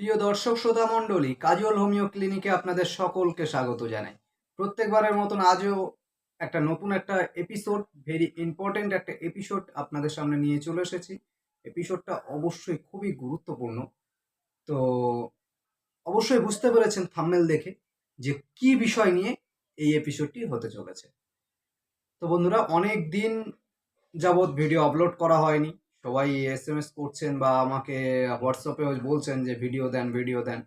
প্রিয় দর্শক শ্রোতা মণ্ডলী, কাজল হোমিও ক্লিনিকে আপনাদের সকলকে স্বাগত জানাই। প্রত্যেকবারের মতন আজও একটা নতুন একটা এপিসোড ভেরি ইম্পর্টেন্ট একটা এপিসোড আপনাদের সামনে নিয়ে চলে এসেছি। এপিসোডটা অবশ্যই খুবই গুরুত্বপূর্ণ। তো অবশ্যই বুঝতে পেরেছেন থাম্বনেল দেখে যে কি বিষয় নিয়ে এই এপিসোডটি হতে চলেছে। তো বন্ধুরা, অনেক দিন যাবৎ ভিডিও আপলোড করা হয়নি। সবাই এস এম এস করছেন বা আমাকে হোয়াটসঅ্যাপে বলছেন যে ভিডিও দেন ভিডিও দেন।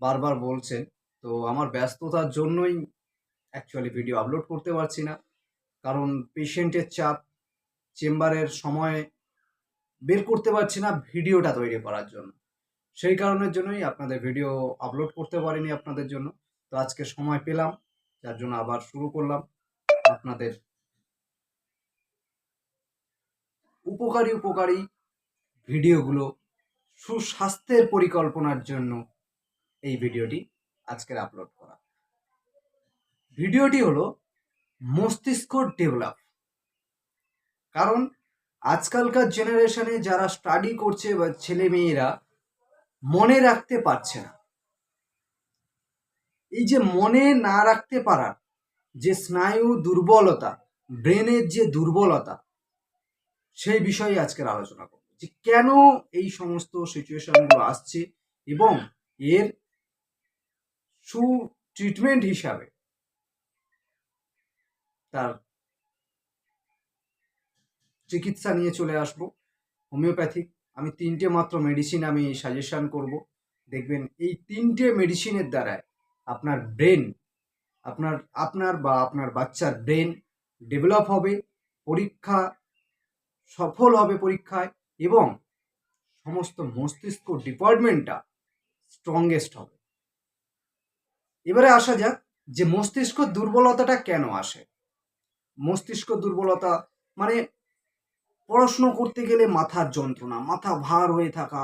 বারবার বলছেন। তো আমার ব্যস্ততার জন্যই অ্যাকচুয়ালি ভিডিও আপলোড করতে পারছি না। কারণ পেশেন্টের চাপ চেম্বারের সময় বের করতে পারছি না ভিডিওটা তৈরি করার জন্য। সেই কারণের জন্যই আপনাদের ভিডিও আপলোড করতে পারিনি আপনাদের জন্য। তো আজকে সময় পেলাম, যার জন্য আবার শুরু করলাম। আপনাদের উপকারী উপকারী ভিডিওগুলো সুস্বাস্থ্যের পরিকল্পনার জন্য এই ভিডিওটি আজকের আপলোড করা। ভিডিওটি হলো মস্তিষ্ক ডেভেলপ কারণ আজকালকার জেনারেশনে যারা স্টাডি করছে বা ছেলে মেয়েরা মনে রাখতে পারছে না। এই যে মনে না রাখতে পারার যে স্নায়ু দুর্বলতা ব্রেনের যে দুর্বলতা সেই বিষয়ে আজকের আলোচনা করব যে কেন এই সমস্ত সিচুয়েশনগুলো আসছে এবং এর সু ট্রিটমেন্ট হিসাবে তার চিকিৎসা নিয়ে চলে আসব। হোমিওপ্যাথিক আমি তিনটে মাত্র মেডিসিন আমি সাজেশন করব। দেখবেন এই তিনটে মেডিসিনের দ্বারায় আপনার ব্রেন আপনার আপনার বা আপনার বাচ্চার ব্রেন ডেভেলপ হবে, পরীক্ষা সফল হবে পরীক্ষায় এবং সমস্ত মস্তিষ্ক ডিপার্টমেন্টটা স্ট্রংগেস্ট হবে। এবারে আসা যাক যে মস্তিষ্ক দুর্বলতাটা কেন আসে? মস্তিষ্ক দুর্বলতা মানে পড়াশুনো করতে গেলে মাথার যন্ত্রণা, মাথা ভার হয়ে থাকা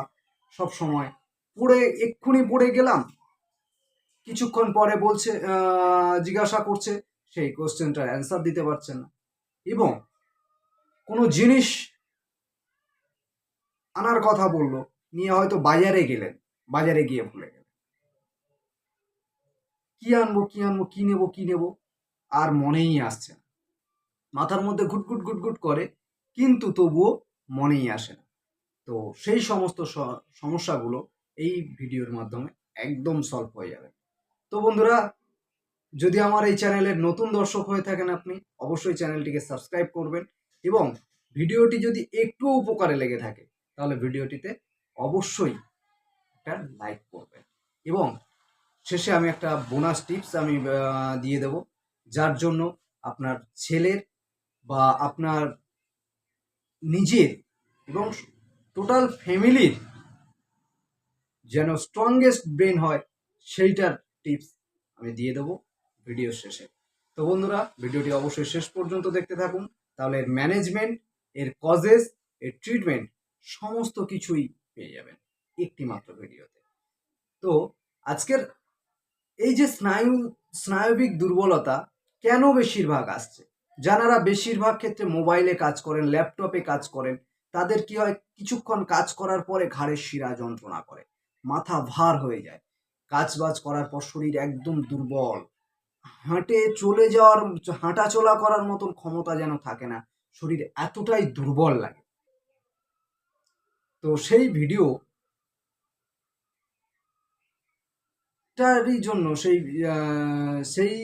সব সময় পড়ে এক্ষুনি পড়ে গেলাম, কিছুক্ষণ পরে বলছে জিজ্ঞাসা করছে, সেই কোশ্চেনটার অ্যান্সার দিতে পারছেন না। এবং কোনো জিনিস আনার কথা বলল, নিয়ে হয়তো বাজারে গেলেন, বাজারে গিয়ে ভুলে গেলেন। কি আনব কি আনব, কি নেব কি নেব, আর মনেই আসছে না। মাথার মধ্যে ঘুটঘুট ঘুটঘুট করে, কিন্তু তবুও মনেই আসে না। তো সেই সমস্ত সমস্যাগুলো এই ভিডিওর মাধ্যমে একদম সলভ হয়ে যাবে। তো বন্ধুরা, যদি আমার এই চ্যানেলের নতুন দর্শক হয়ে থাকেন আপনি, অবশ্যই চ্যানেলটিকে সাবস্ক্রাইব করবেন এবং ভিডিওটি যদি একটু উপকারে লেগে থাকে, তাহলে ভিডিওটিতে অবশ্যই একটা লাইক করবেন। এবং শেষে আমি একটা বোনাস টিপস আমি দিয়ে দেব, যার জন্য আপনার ছেলের বা আপনার নিজের এবং টোটাল ফ্যামিলির যেন স্ট্রংগেস্ট ব্রেন হয়, সেইটার টিপস আমি দিয়ে দেবো ভিডিও শেষে। তো বন্ধুরা, ভিডিওটি অবশ্যই শেষ পর্যন্ত দেখতে থাকুন। তাহলে এর ম্যানেজমেন্ট এর কজেস এর ট্রিটমেন্ট সমস্ত কিছুই পেয়ে যাবেন একটি মাত্র ভিডিওতে। তো আজকের এই যে স্নায়ু, স্নায়বিক দুর্বলতা কেন বেশিরভাগ আসছে? যারা বেশিরভাগ ক্ষেত্রে মোবাইলে কাজ করেন, ল্যাপটপে কাজ করেন, তাদের কি হয়? কিছুক্ষণ কাজ করার পরে ঘাড়ের শিরা যন্ত্রণা করে, মাথা ভার হয়ে যায়। কাজ বাজ করার পর শরীর একদম দুর্বল। হাঁটে চলে যাওয়ার হাঁটা চলা করার মতন ক্ষমতা যেন থাকে না, শরীর এতটাই দুর্বল লাগে। তো সেই ভিডিও টারই জন্য সেই সেই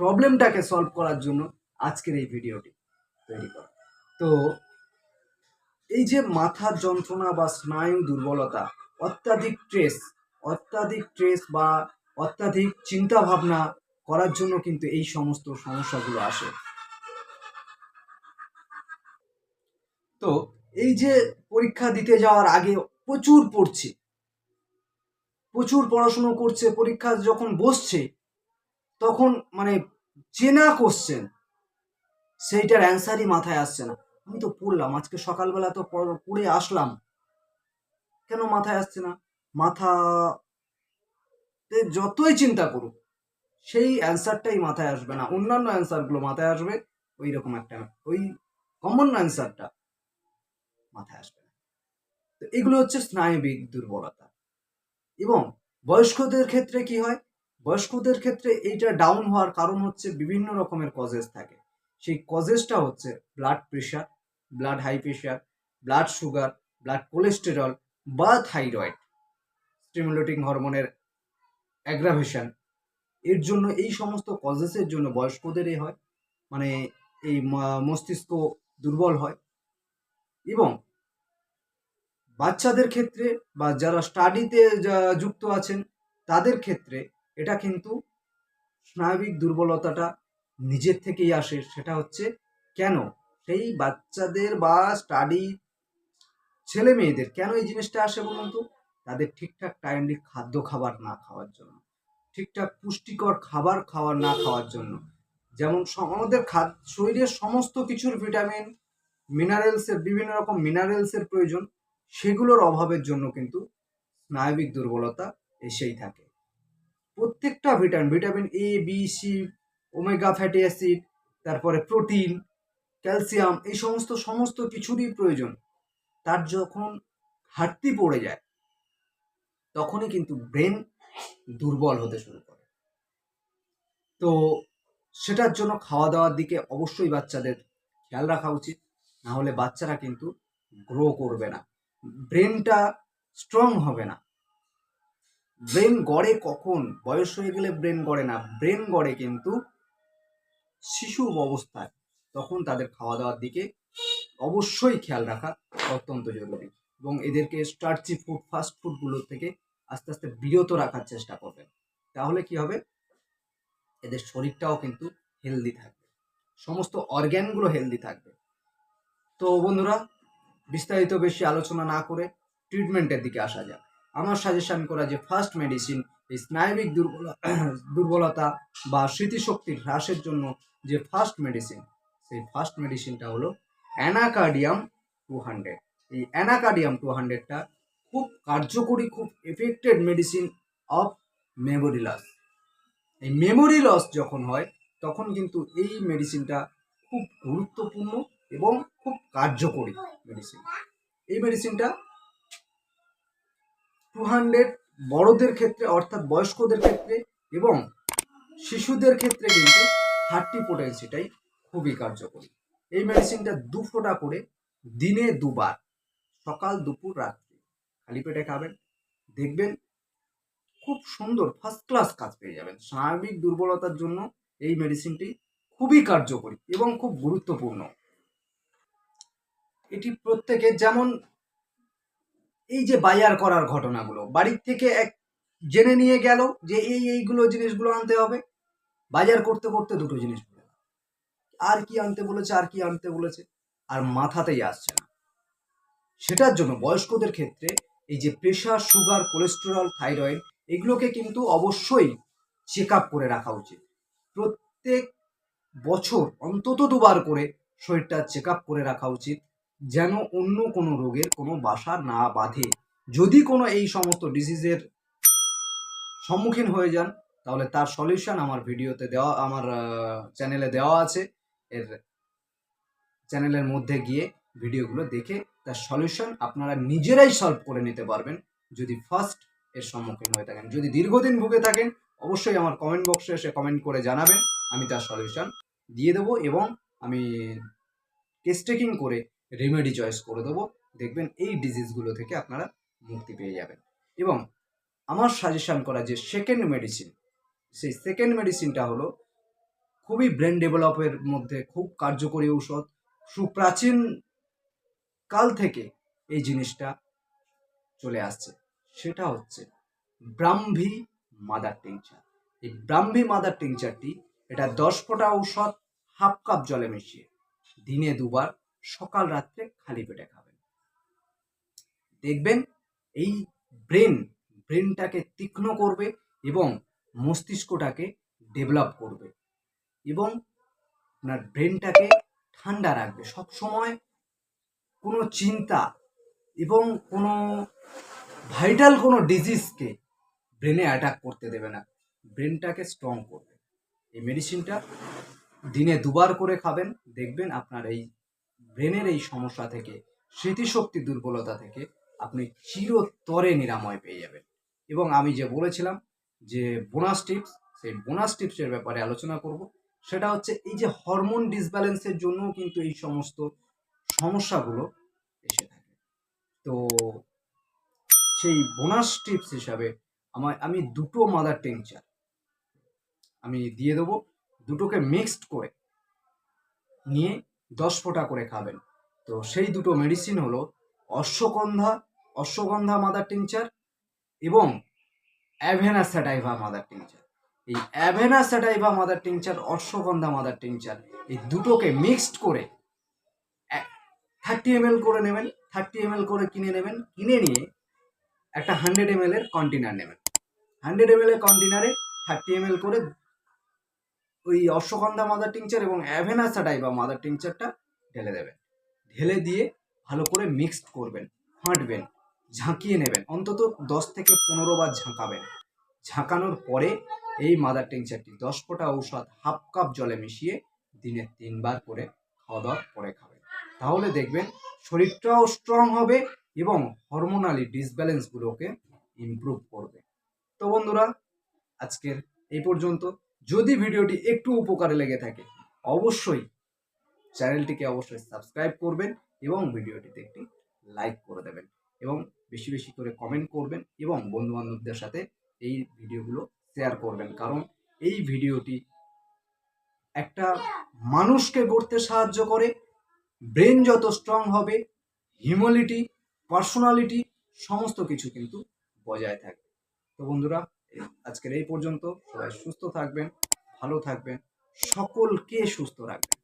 প্রবলেমটাকে সলভ করার জন্য আজকের এই ভিডিওটি তৈরি করা। তো এই যে মাথার যন্ত্রণা বা স্নায়ু দুর্বলতা, অত্যাধিক স্ট্রেস অত্যাধিক স্ট্রেস বা অত্যাধিক চিন্তা ভাবনা করার জন্য কিন্তু এই সমস্ত সমস্যাগুলো আসে। তো এই যে পরীক্ষা দিতে যাওয়ার আগে প্রচুর পড়ছে। প্রচুর পড়াশুনো করছে, পরীক্ষা যখন বসছে, তখন মানে চেনা কোশ্চেন সেইটার অ্যান্সারই মাথায় আসছে না। আমি তো পড়লাম, আজকে সকালবেলা তো পড়- আসলাম। কেন মাথায় আসছে না? মাথা যতই চিন্তা করুক সেই অ্যান্সারটাই মাথায় আসবে না। অন্যান্য অ্যান্সারগুলো মাথায় আসবে ওই রকম একটা ওই কমন অ্যান্সারটা মাথায় আসবে না। তো এগুলো হচ্ছে স্নায়বিক দুর্বলতা। এবং বয়স্কদের ক্ষেত্রে কি হয়? বয়স্কদের ক্ষেত্রে এইটা ডাউন হওয়ার কারণ হচ্ছে বিভিন্ন রকমের কজেস থাকে। সেই কজেসটা হচ্ছে blood pressure blood high pressure blood sugar blood cholesterol বা থাইরয়েড স্টিমুলেটিং হরমোনের অ্যাগ্রাভেশন এর জন্য এই সমস্ত কজেসের জন্য বয়স্কদের এ হয় মানে এই মস্তিষ্ক দুর্বল হয় এবং বাচ্চাদের ক্ষেত্রে বা যারা স্টাডিতে যুক্ত আছেন, তাদের ক্ষেত্রে এটা কিন্তু স্নায়বিক দুর্বলতাটা নিজের থেকেই আসে, সেটা হচ্ছে কেন সেই বাচ্চাদের বা স্টাডি ছেলে মেয়েদের কেন এই জিনিসটা আসে বলুন তো? তাদের ঠিকঠাক টাইমলি খাদ্য খাবার না খাওয়ার জন্য। ঠিকঠাক পুষ্টিকর খাবার খাওয়ার না খাওয়ার জন্য। যেমন আমাদের খাদ, শরীরের সমস্ত কিছুর ভিটামিন, মিনারেলসের, বিভিন্ন রকম মিনারেলসের প্রয়োজন, সেগুলোর অভাবের জন্য কিন্তু স্নায়বিক দুর্বলতা এসেই থাকে। প্রত্যেকটা vitamin vitamin A B C omega fatty acid তারপরে প্রোটিন ক্যালসিয়াম এই সমস্ত সমস্ত কিছুরই প্রয়োজন। তার যখন ঘাটতি পড়ে যায়, তখনই কিন্তু ব্রেন দুর্বল হতে শুরু করে। তো সেটার জন্য খাওয়া দাওয়ার দিকে অবশ্যই বাচ্চাদের খেয়াল রাখা উচিত। না হলে বাচ্চারা কিন্তু গ্রো করবে না। ব্রেনটা স্ট্রং হবে না। ব্রেন গড়ে কখন? বয়স হয়ে গেলে ব্রেন গড়ে না। ব্রেন গড়ে কিন্তু শিশু অবস্থায়। তখন তাদের খাওয়া দাওয়ার দিকে অবশ্যই খেয়াল রাখা অত্যন্ত জরুরি। এবং এদেরকে স্টার্চি ফুড ফাস্ট ফুডগুলোর থেকে আস্তে আস্তে বিরত রাখার চেষ্টা করবেন। তাহলে কি হবে? এদের শরীরটাও কিন্তু হেলদি থাকবে। সমস্ত অর্গ্যানগুলো হেলদি থাকবে। তো বন্ধুরা, বিস্তারিত বেশি আলোচনা না করে ট্রিটমেন্টের দিকে আসা যাক। আমার সাজেশন করা যে ফার্স্ট মেডিসিন এই স্নায়বিক দুর্বল, দুর্বলতা বা স্মৃতিশক্তির হ্রাসের জন্য যে ফার্স্ট মেডিসিন সেই ফার্স্ট মেডিসিনটা হলো অ্যানাকার্ডিয়াম টু হান্ড্রেড এই অ্যানাকার্ডিয়াম টু হান্ড্রেডটা খুব কার্যকরী, খুব effected medicine of memory loss এই মেমোরি লস যখন হয়, তখন কিন্তু এই মেডিসিনটা খুব গুরুত্বপূর্ণ এবং খুব কার্যকরী মেডিসিন এই মেডিসিনটা টু হান্ড্রেড বড়দের ক্ষেত্রে, অর্থাৎ বয়স্কদের ক্ষেত্রে এবং শিশুদের ক্ষেত্রে কিন্তু থার্টি পোটেন্সিটাই খুবই কার্যকরী। এই মেডিসিনটা দু ফোঁটা করে দিনে দুবার, সকাল, দুপুর, রাত্রি। খালি পেটে খাবেন, দেখবেন খুব সুন্দর ফার্স্ট ক্লাস কাজ পেয়ে যাবেন। স্বাভাবিক দুর্বলতার জন্য এই মেডিসিনটি খুবই কার্যকরী এবং খুব গুরুত্বপূর্ণ। এটি প্রত্যেকে যেমন এই যে বাজার করার ঘটনাগুলো, বাড়ির থেকে এক জেনে নিয়ে গেল যে এই এইগুলো জিনিসগুলো আনতে হবে, বাজার করতে করতে দুটো জিনিস আর কি আনতে বলেছে, আর কি আনতে বলেছে, আর মাথাতেই আসছে না। সেটার জন্য বয়স্কদের ক্ষেত্রে এই যে প্রেশার সুগার কোলেস্টেরল থাইরয়েড এগুলোকে কিন্তু অবশ্যই চেক আপ করে রাখা উচিত। প্রত্যেক বছর অন্তত দুবার করে শরীরটা চেক আপ করে রাখা উচিত, যেন অন্য কোনো রোগের কোনো বাসা না বাঁধে। যদি কোনো এই সমস্ত ডিজিজের সম্মুখীন হয়ে যান, তাহলে তার সলিউশন আমার ভিডিওতে দেওয়া, আমার চ্যানেলে দেওয়া আছে। এর চ্যানেলের মধ্যে গিয়ে ভিডিওগুলো দেখে তার সলিউশন আপনারা নিজেরাই সলভ করে নিতে পারবেন যদি ফার্স্ট এর সম্মুখীন হয়ে থাকেন। যদি দীর্ঘদিন ভুগে থাকেন, অবশ্যই আমার কমেন্ট বক্সে এসে কমেন্ট করে জানাবেন, আমি তার সলিউশন দিয়ে দেবো এবং আমি কেস টেকিং করে রেমেডি চয়েস করে দেবো। দেখবেন এই ডিজিজগুলো থেকে আপনারা মুক্তি পেয়ে যাবেন। এবং আমার সাজেশান করা যে সেকেন্ড মেডিসিন সেই সেকেন্ড মেডিসিনটা হলো খুবই ব্রেন ডেভেলপের মধ্যে খুব কার্যকরী ঔষধ, সুপ্রাচীন কাল থেকে এই জিনিসটা চলে আসছে। সেটা হচ্ছে ব্রাহ্মী মাদার টিংচার। এই ব্রাহ্মী মাদার টিংচারটি এটা দশ ফোঁটা ঔষধ, হাফ কাপ জলে মিশিয়ে দিনে দুবার সকাল রাত্রে খালি পেটে খাবেন। দেখবেন এই ব্রেন, ব্রেনটাকে তীক্ষ্ণ করবে এবং মস্তিষ্কটাকে ডেভেলপ করবে এবং আপনার ব্রেনটাকে ঠান্ডা রাখবে। সব সময় কোনো চিন্তা এবং কোনো ভাইটাল কোনো ডিজিজকে ব্রেনে অ্যাটাক করতে দেবে না। ব্রেনটাকে স্ট্রং করবে। এই মেডিসিনটা দিনে দুবার করে খাবেন, দেখবেন আপনার এই ব্রেনের এই সমস্যা থেকে, স্মৃতিশক্তি দুর্বলতা থেকে আপনি চিরতরে নিরাময় পেয়ে যাবেন। এবং আমি যে বলেছিলাম যে বোনাস টিপস সেই বোনাস টিপসের ব্যাপারে আলোচনা করব। সেটা হচ্ছে এই যে হরমোন ডিসব্যালেন্সের জন্য কিন্তু এই সমস্ত সমস্যাগুলো এসে থাকে। তো সেই বোনাস টিপস হিসাবে আমার আমি দুটো মাদার টিংচার আমি দিয়ে দেবো, দুটোকে মিক্সড করে নিয়ে দশ ফোঁটা করে খাবেন। তো সেই দুটো মেডিসিন হলো অশ্বগন্ধা অশ্বগন্ধা মাদার টিংচার এবং অ্যাভেনা স্যাটাইভা মাদার টিংচার এই avena sativa mother tincture ashwagandha mother tincture এই দুটোকে মিক্সড করে থার্টি এম করে নেবেন, থার্টি এম করে কিনে নেবেন, কিনে নিয়ে একটা হান্ড্রেড এম এর কন্টেনার নেবেন। হান্ড্রেড এম এর কন্টেনারে থার্টি এম করে ওই অশ্বগন্ধা মাদার টিংচার এবং অ্যাভেনা স্যাটাইভা মাদার টিংচারটা ঢেলে দেবেন। ঢেলে দিয়ে ভালো করে মিক্সড করবেন, ফাঁটবেন, ঝাঁকিয়ে নেবেন, অন্তত দশ থেকে পনেরো বার ঝাঁকাবেন। ঝাঁকানোর পরে এই মাদার টিংচারটি দশ ফোঁটা ঔষধ হাফ কাপ জলে মিশিয়ে দিনে তিনবার করে খাওয়া দাওয়ার পরে খাবেন। তাহলে দেখবেন শরীরটাও স্ট্রং হবে এবং হরমোনালি ডিসব্যালেন্সগুলোকে ইমপ্রুভ করবে। তো বন্ধুরা, আজকের এই পর্যন্ত। যদি ভিডিওটি একটু উপকারে লেগে থাকে, অবশ্যই চ্যানেলটিকে অবশ্যই সাবস্ক্রাইব করবেন এবং ভিডিওটিতে একটি লাইক করে দেবেন এবং বেশি বেশি করে কমেন্ট করবেন এবং বন্ধু বান্ধবদের সাথে এই ভিডিওগুলো শেয়ার করবেন। কারণ এই ভিডিওটি একটা মানুষকে গড়তে সাহায্য করে ব্রেন যত স্ট্রং হবে, হিউম্যালিটি, পার্সোনালিটি, সমস্ত কিছু কিন্তু বজায় থাকবে। তো বন্ধুরা আজকের এই পর্যন্ত। সবাই সুস্থ থাকবেন, ভালো থাকবেন, সকলকে সুস্থ রাখবেন।